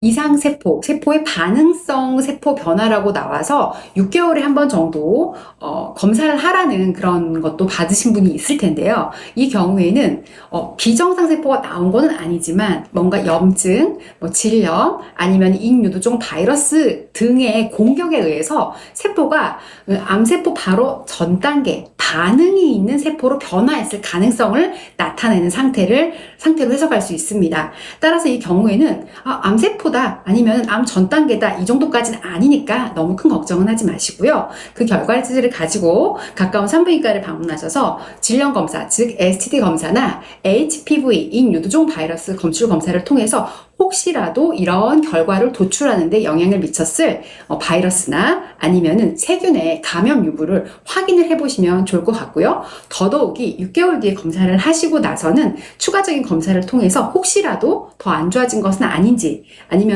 이상세포, 세포의 반응성 세포 변화라고 나와서 6개월에 한 번 정도 어, 검사를 하라는 그런 것도 받으신 분이 있을 텐데요. 이 경우에는 어, 비정상 세포가 나온 거는 아니지만 뭔가 염증, 뭐 질염, 아니면 인유두종 바이러스 등의 공격에 의해서 세포가 어, 암세포 바로 전 단계 반응이 있는 세포로 변화했을 가능성을 나타내는 상태를 상태로 해석할 수 있습니다. 따라서 이 경우에는 아, 암세포다 아니면 암 전 단계다 이 정도까지는 아니니까 너무 큰 걱정은 하지 마시고요. 그 결과들을 가지고 가까운 산부인과를 방문하셔서 질염 검사, 즉 STD 검사나 HPV 인 유두종 바이러스 검출 검사를 통해서 혹시라도 이런 결과를 도출하는데 영향을 미쳤을 어, 바이러스나 아니면은 세균의 감염 유무를 확인을 해보시면 좋을 것 같고요. 더더욱이 6개월 뒤에 검사를 하시고 나서는 추가적인 검사를 통해서 혹시라도 더 안 좋아진 것은 아닌지 아니면